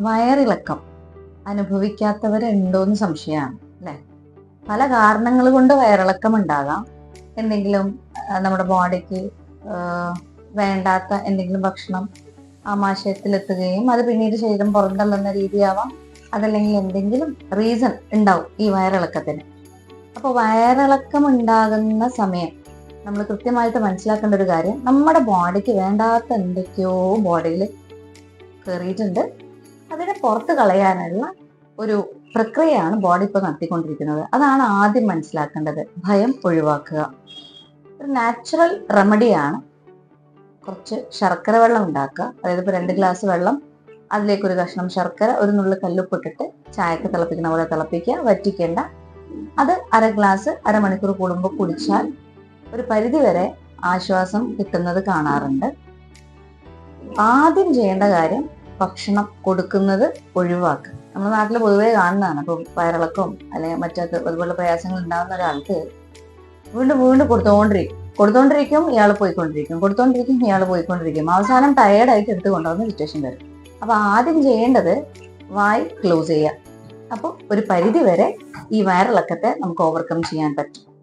വയറിളക്കം അനുഭവിക്കാത്തവരുണ്ടോന്ന് സംശയമാണ് അല്ലേ? പല കാരണങ്ങൾ കൊണ്ട് വയറിളക്കം ഉണ്ടാകാം എന്തെങ്കിലും നമ്മുടെ ബോഡിക്ക് വേണ്ടാത്ത എന്തെങ്കിലും ഭക്ഷണം ആമാശയത്തിലെത്തുകയും അത് പിന്നീട് ശരീരം പുറന്തള്ളുന്ന രീതിയാവാം. അതല്ലെങ്കിൽ എന്തെങ്കിലും റീസൺ ഉണ്ടാവും ഈ വയറിളക്കത്തിന്. അപ്പോൾ വയറിളക്കം ഉണ്ടാകുന്ന സമയം നമ്മൾ കൃത്യമായിട്ട് മനസ്സിലാക്കേണ്ട ഒരു കാര്യം നമ്മുടെ ബോഡിക്ക് വേണ്ടാത്ത എന്തൊക്കെയോ ബോഡിയിൽ കയറിയിട്ടുണ്ട് അതിനെ പുറത്ത് കളയാനുള്ള ഒരു പ്രക്രിയയാണ് ബോഡി ഇപ്പോൾ നടത്തിക്കൊണ്ടിരിക്കുന്നത്. അതാണ് ആദ്യം മനസ്സിലാക്കേണ്ടത്. ഭയം ഒഴിവാക്കുക. ഒരു നാച്ചുറൽ റെമഡിയാണ് കുറച്ച് ശർക്കര വെള്ളം ഉണ്ടാക്കുക. അതായത് ഇപ്പോൾ രണ്ട് ഗ്ലാസ് വെള്ളം അതിലേക്ക് ഒരു കഷ്ണം ശർക്കര ഒരു നുള്ളു കല്ലുപ്പിട്ടിട്ട് ചായക്ക് തിളപ്പിക്കുന്ന പോലെ തിളപ്പിക്കുക വറ്റിക്കേണ്ട. അത് അര ഗ്ലാസ് അരമണിക്കൂർ കൂടുമ്പോൾ കുടിച്ചാൽ ഒരു പരിധി വരെ ആശ്വാസം കിട്ടുന്നത് കാണാറുണ്ട്. ആദ്യം ചെയ്യേണ്ട കാര്യം ഭക്ഷണം കൊടുക്കുന്നത് ഒഴിവാക്കുക. നമ്മുടെ നാട്ടിൽ പൊതുവേ കാണുന്നതാണ്. അപ്പം വയറിളക്കവും അല്ലെങ്കിൽ മറ്റൊക്കെ അതുപോലെ പ്രയാസങ്ങൾ ഉണ്ടാകുന്ന ഒരാൾക്ക് വീണ്ടും വീണ്ടും കൊടുത്തുകൊണ്ടിരിക്കും കൊടുത്തോണ്ടിരിക്കും ഇയാൾ പോയിക്കൊണ്ടിരിക്കും. കൊടുത്തോണ്ടിരിക്കും ഇയാൾ പോയിക്കൊണ്ടിരിക്കും. അവസാനം ടയേർഡായിട്ട് എടുത്തു കൊണ്ടുവന്ന സിറ്റുവേഷൻ വരും. അപ്പോൾ ആദ്യം ചെയ്യേണ്ടത് വായ് ക്ലോസ് ചെയ്യുക. അപ്പോൾ ഒരു പരിധി വരെ ഈ വയറിളക്കത്തെ നമുക്ക് ഓവർകം ചെയ്യാൻ പറ്റും.